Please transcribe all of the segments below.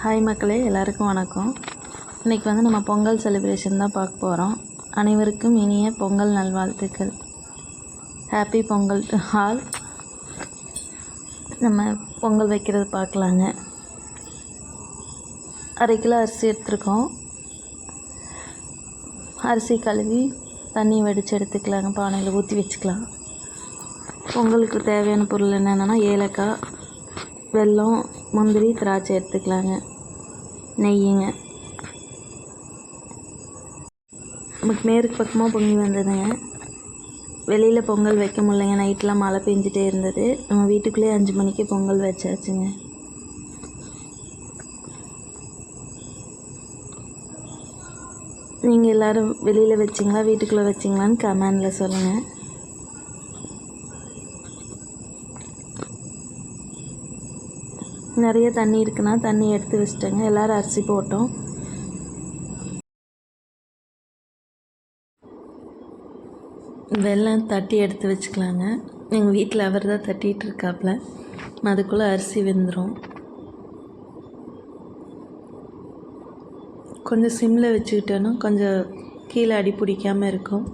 Hi மக்களே எல்லாருக்கும் வணக்கம். இன்றைக்கி வந்து நம்ம பொங்கல் செலிப்ரேஷன் தான் பார்க்க போகிறோம் அனைவருக்கும் இனிய பொங்கல் நல்வாழ்த்துக்கள். ஹாப்பி பொங்கல் டு ஹால் நம்ம பொங்கல் வைக்கிறது பார்க்கலாங்க. அரை கிலோ அரிசி எடுத்துருக்கோம். அரிசி கழுவி தண்ணி வடித்து எடுத்துக்கலாங்க. பானையில் ஊற்றி வச்சுக்கலாம். பொங்கலுக்கு தேவையான பொருள் என்னென்னா ஏலக்காய் வெல்லம் முந்திரி திராட்சை எடுத்துக்கலாங்க. நெய்யுங்க. நமக்கு மேற்கு பக்கமாக பொங்கி வந்ததுங்க. வெளியில் பொங்கல் வைக்க முடியலைங்க. நைட்டெலாம் மழை பெஞ்சிட்டே இருந்தது. நம்ம வீட்டுக்குள்ளேயே அஞ்சு மணிக்கு பொங்கல் வச்சாச்சுங்க. நீங்கள் எல்லோரும் வெளியில் வச்சிங்களா வீட்டுக்குள்ளே வச்சிங்களான்னு கமெண்டில் சொல்லுங்கள் நிறைய தண்ணி இருக்குன்னா தண்ணி எடுத்து வச்சிட்டேங்க. எல்லோரும் அரிசி போட்டோம். வெள்ளம் தட்டி எடுத்து வச்சுக்கலாங்க. எங்கள் வீட்டில் அவர் தான் தட்டிகிட்டு இருக்காப்புல அதுக்குள்ளே அரிசி வெந்துடும் கொஞ்சம் சிம்மில் வச்சுக்கிட்டோன்னா கொஞ்சம் கீழே அடி பிடிக்காமல் இருக்கும்.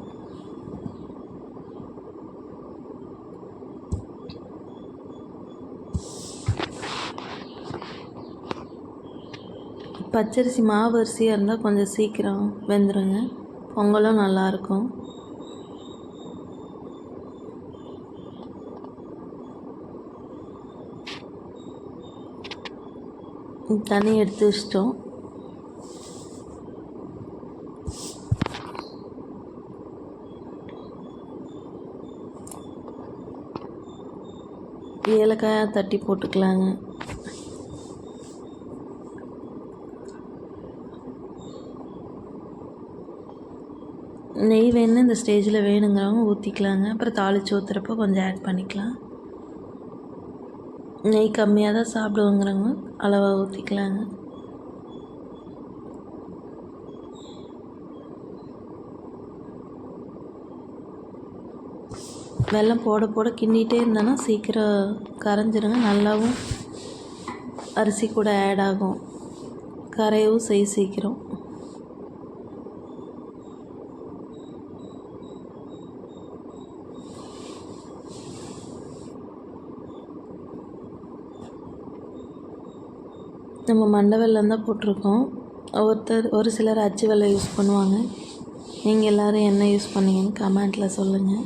பச்சரிசி மாவு அரிசியாக இருந்தால் கொஞ்சம் சீக்கிரம் வெந்துடுங்க பொங்கலும் நல்லாயிருக்கும் தண்ணி எடுத்து வச்சிட்டோம். ஏலக்காயாக தட்டி போட்டுக்கலாங்க. நெய் வேணும் இந்த ஸ்டேஜில் வேணுங்கிறவங்க ஊற்றிக்கலாங்க அப்புறம் தாளித்து ஊற்றுறப்போ கொஞ்சம் ஆட் பண்ணிக்கலாம். நெய் கம்மியாக தான் சாப்பிடுவோங்கிறவங்க அளவாக ஊற்றிக்கலாங்க வெள்ளம் போட போட கிண்டிகிட்டே இருந்தோன்னா சீக்கிரம் கரைஞ்சிருங்க. நல்லாவும் அரிசி கூட ஆட் ஆகும். கரையவும் செய் சீக்கிரம். நம்ம மண்டை வெல்லம் தான் போட்டிருக்கோம். ஒருத்தர் ஒரு சிலர் அச்சு வெல்லம் யூஸ் பண்ணுவாங்க. நீங்கள் எல்லோரும் என்ன யூஸ் பண்ணீங்கன்னு கமெண்ட்டில் சொல்லுங்கள்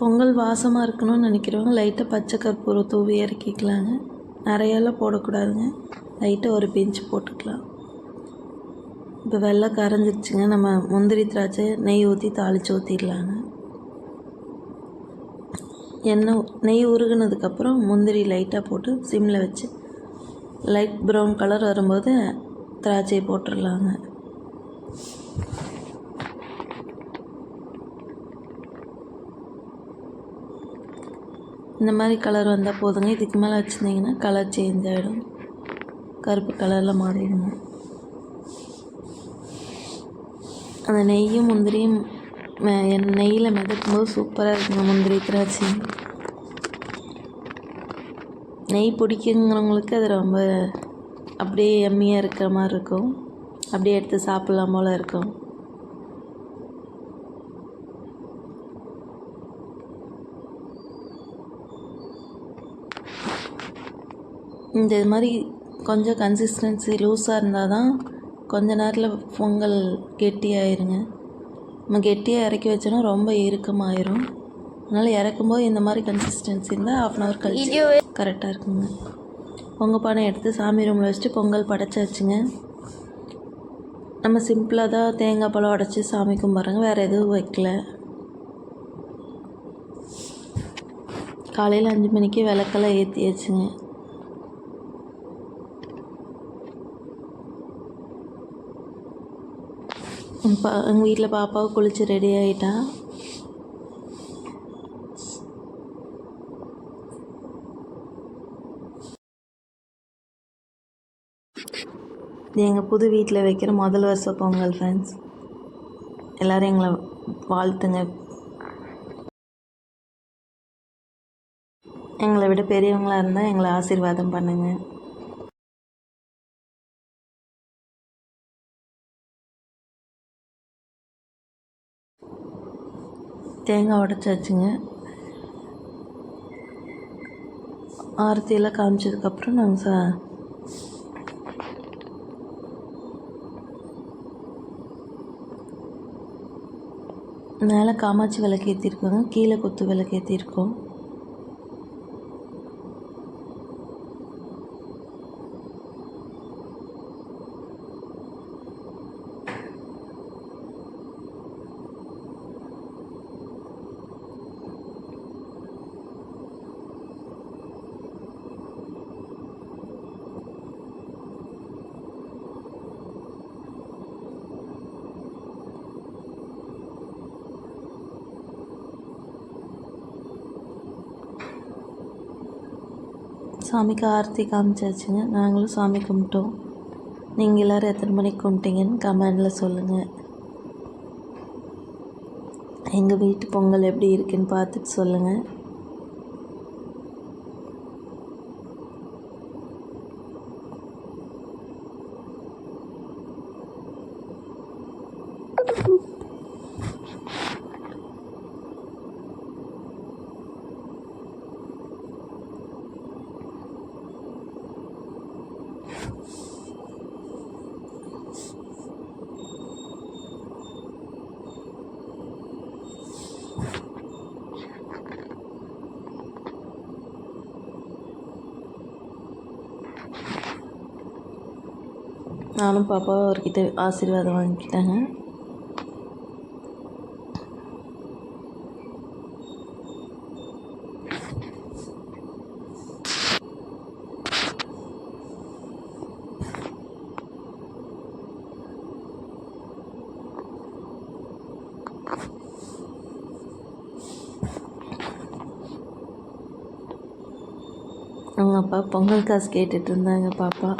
பொங்கல் வாசமாக இருக்கணும்னு நினைக்கிறவங்க லைட்டாக பச்சை கற்பூரம் தூவி இறக்கிக்கலாங்க. நிறையெல்லாம் போடக்கூடாதுங்க. லைட்டாக ஒரு பிஞ்சு போட்டுக்கலாம். இப்போ வெள்ளை கரைஞ்சிருச்சுங்க. நம்ம முந்திரி திராட்சை நெய் ஊற்றி தாளித்து ஊற்றிடலாங்க எண்ணெய் நெய் உருகுனதுக்கப்புறம் முந்திரி லைட்டாக போட்டு சிம்மில் வச்சு லைட் ப்ரௌன் கலர் வரும்போது திராட்சையை போட்டுடலாங்க. இந்த மாதிரி கலர் வந்தால் போதுங்க. இதுக்கு மேலே வச்சுருந்தீங்கன்னா கலர் சேஞ்ச் ஆகிடும் கருப்பு கலரில் மாறிடுங்க. அந்த நெய்யும் முந்திரியும் நெய்யில் மிதக்கும் போது சூப்பராக இருக்குங்க முந்திரி திராட்சை. நெய் பிடிக்குங்கிறவங்களுக்கு அது ரொம்ப அப்படியே எம்மியாக இருக்கிற மாதிரி இருக்கும். அப்படியே எடுத்து சாப்பிட்லாம் போல் இருக்கும். இந்த மாதிரி கொஞ்சம் கன்சிஸ்டன்சி லூஸாக இருந்தால் தான் கொஞ்ச நேரத்தில் பொங்கல் கெட்டியாயிருங்க. நம்ம கெட்டியாக இறக்கி வச்சோன்னா ரொம்ப இறுக்கமாயிரும். அதனால் இறக்கும்போது இந்த மாதிரி கன்சிஸ்டன்சி இருந்தால் ஆஃப் அன் ஹவர் கழிச்சு கரெக்டாக இருக்குங்க. பொங்கல் பானை எடுத்து சாமி ரூமில் வச்சுட்டு பொங்கல் படைச்சாச்சுங்க. நம்ம சிம்பிளாக தான் தேங்காய் பழம் உடச்சி சாமி கும்பிட்றோங்க. வேறு எதுவும் வைக்கல. காலையில் அஞ்சு மணிக்கு விளக்கெல்லாம் ஏற்றியாச்சுங்க பா எங்கள் வீட்டில் பாப்பாவை குளித்து ரெடி ஆகிட்டா இது எங்கள் புது வீட்டில் வைக்கிற முதல் வருஷ பொங்கல் ஃப்ரெண்ட்ஸ் எல்லோரும் எங்களை வாழ்த்துங்க. எங்களை விட பெரியவங்களாக இருந்தால் எங்களை ஆசீர்வாதம் பண்ணுங்கள் தேங்காய் உடச்சாச்சுங்க ஆரத்தியெல்லாம் காமிச்சதுக்கப்புறம் நாங்கள் சா மேலே காமாட்சி விளக்கு ஏற்றிருக்கோங்க கீழே குத்து விளக்கு ஏற்றிருக்கோம் சாமிக்கு ஆரத்தி காமிச்சாச்சுங்க. நாங்களும் சாமி கும்பிட்டோம். நீங்கள் எல்லோரும் எத்தனை மணிக்கு கும்பிட்டீங்கன்னு கமெண்டில் சொல்லுங்கள் எங்கள் வீட்டு பொங்கல் எப்படி இருக்குன்னு பார்த்துட்டு சொல்லுங்கள் நானும் பாப்பாவும் அவர்கிட்ட ஆசீர்வாதம் வாங்கிக்கிட்டாங்க. அவங்க அப்பா பொங்கல் காசு கேட்டுட்டு இருந்தாங்க பாப்பா.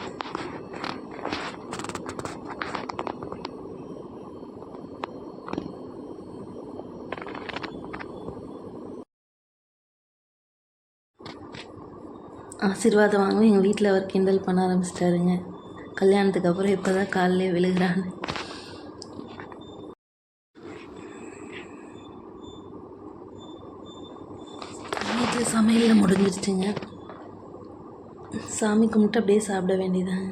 ஆசீர்வாதம் வாங்க எங்கள் வீட்டில் அவர் கிண்டல் பண்ண ஆரம்பிச்சிட்டாருங்க. கல்யாணத்துக்கு அப்புறம் இப்போ தான் காலிலே விழுகிறான்னு வீட்டில் சமையலில் முடிஞ்சிருச்சுங்க. சாமி கும்பிட்டு அப்படியே சாப்பிட வேண்டியதாங்க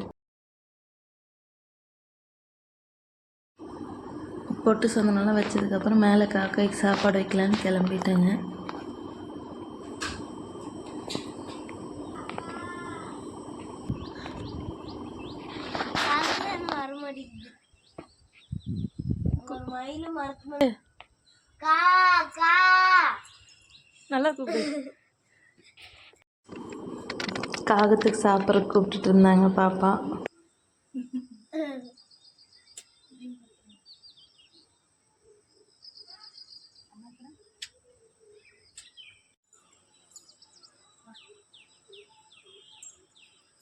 பொட்டு சந்தனம்லாம் வச்சதுக்கப்புறம் மேலே காக்காய்க்கு சாப்பாடு வைக்கலான்னு கிளம்பிட்டேங்க. நல்லா கூப்பிடு. காகத்துக்கு சாப்பிட்ற கூப்பிட்டுட்டு இருந்தாங்க பாப்பா.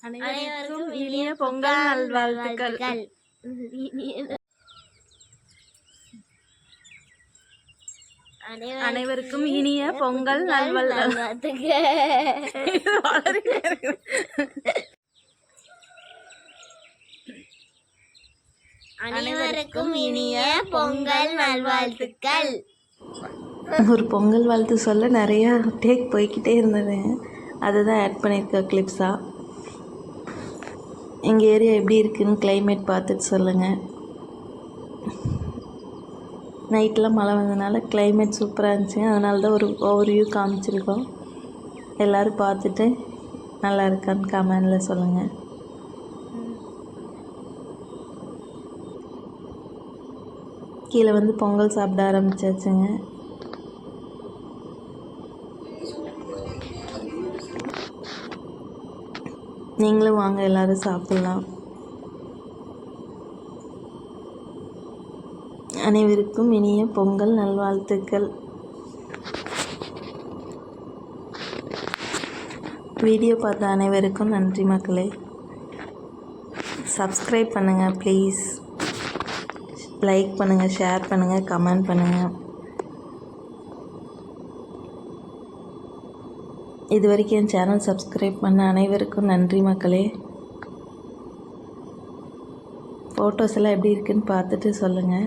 அனைவருக்கும் இனிய பொங்கல் நல்வாழ்த்துக்கள். அனைவருக்கும் இனிய பொங்கல் நல்வாழ்த்துக்கள் அனைவருக்கும் இனிய பொங்கல் நல்வாழ்த்துக்கள். ஒரு பொங்கல் வாழ்த்து சொல்ல நிறையா டேக் போய்க்கிட்டே இருந்தது. அதை தான் ஆட் பண்ணியிருக்க கிளிப்ஸாக எங்கள் ஏரியா எப்படி இருக்குன்னு கிளைமேட் பார்த்துட்டு சொல்லுங்கள் நைட்லாம் மழை வந்ததுனால கிளைமேட் சூப்பராக இருந்துச்சுங்க அதனால தான் ஒரு ஓவர் வியூ காமிச்சிருக்கோம். எல்லோரும் பார்த்துட்டு நல்லா இருக்கான்னு கமெண்டில் சொல்லுங்கள் கீழே வந்து பொங்கல் சாப்பிட ஆரம்பிச்சாச்சுங்க. நீங்களும் வாங்க எல்லோரும் சாப்பிட்லாம். அனைவருக்கும் இனிய பொங்கல் நல்வாழ்த்துக்கள். வீடியோ பார்த்த அனைவருக்கும் நன்றி மக்களே. சப்ஸ்கிரைப் பண்ணுங்கள் ப்ளீஸ் லைக் பண்ணுங்கள் ஷேர் பண்ணுங்கள் கமெண்ட் பண்ணுங்கள் இது வரைக்கும் என் சேனல் சப்ஸ்கிரைப் பண்ண அனைவருக்கும் நன்றி மக்களே. ஃபோட்டோஸ் எல்லாம் எப்படி இருக்குன்னு பார்த்துட்டு சொல்லுங்கள்